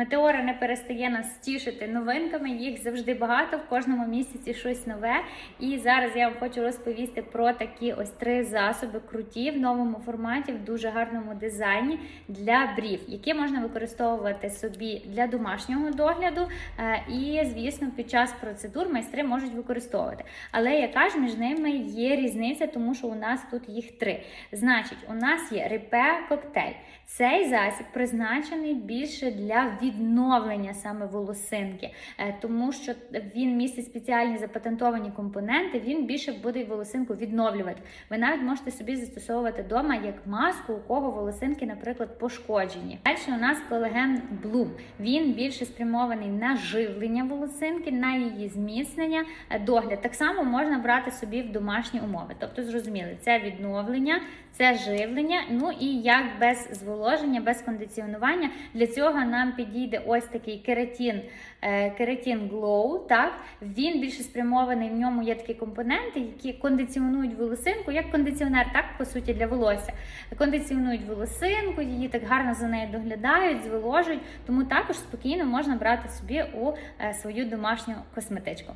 Метеора не перестає нас тішити новинками. Їх завжди багато в кожному місяці щось нове. І зараз я вам хочу розповісти про такі ось три засоби круті в новому форматі, в дуже гарному дизайні для брів, які можна використовувати собі для домашнього догляду. е, І, звісно, під час процедур майстри можуть використовувати. Але яка ж між ними є різниця, тому що у нас тут їх три. Значить, у нас є репе коктейль. Цей засіб призначений більше для відновлення саме волосинки, е, тому що він містить спеціальні запатентовані компоненти. Він більше буде волосинку відновлювати. Ви навіть можете собі застосовувати вдома як маску, у кого волосинки, наприклад, пошкоджені. Далі у нас колаген Bloom. Він більше спрямований на живлення волосинки, на її зміцнення, е, догляд. Так само можна брати собі в домашні умови. Тобто, зрозуміли, це відновлення, це живлення. Ну і як без зволоження, без кондиціонування. Для цього нам підійде ось такий кератін, е, кератін Glow. Так він більше спрямований. В ньому є такі компоненти, які кондиціонують волосинку, як кондиціонер, так по суті для волосся. Кондиціонують волосинку, її так гарно за нею доглядають, зволожують. Тому також спокійно можна брати собі у е, свою домашню косметичку.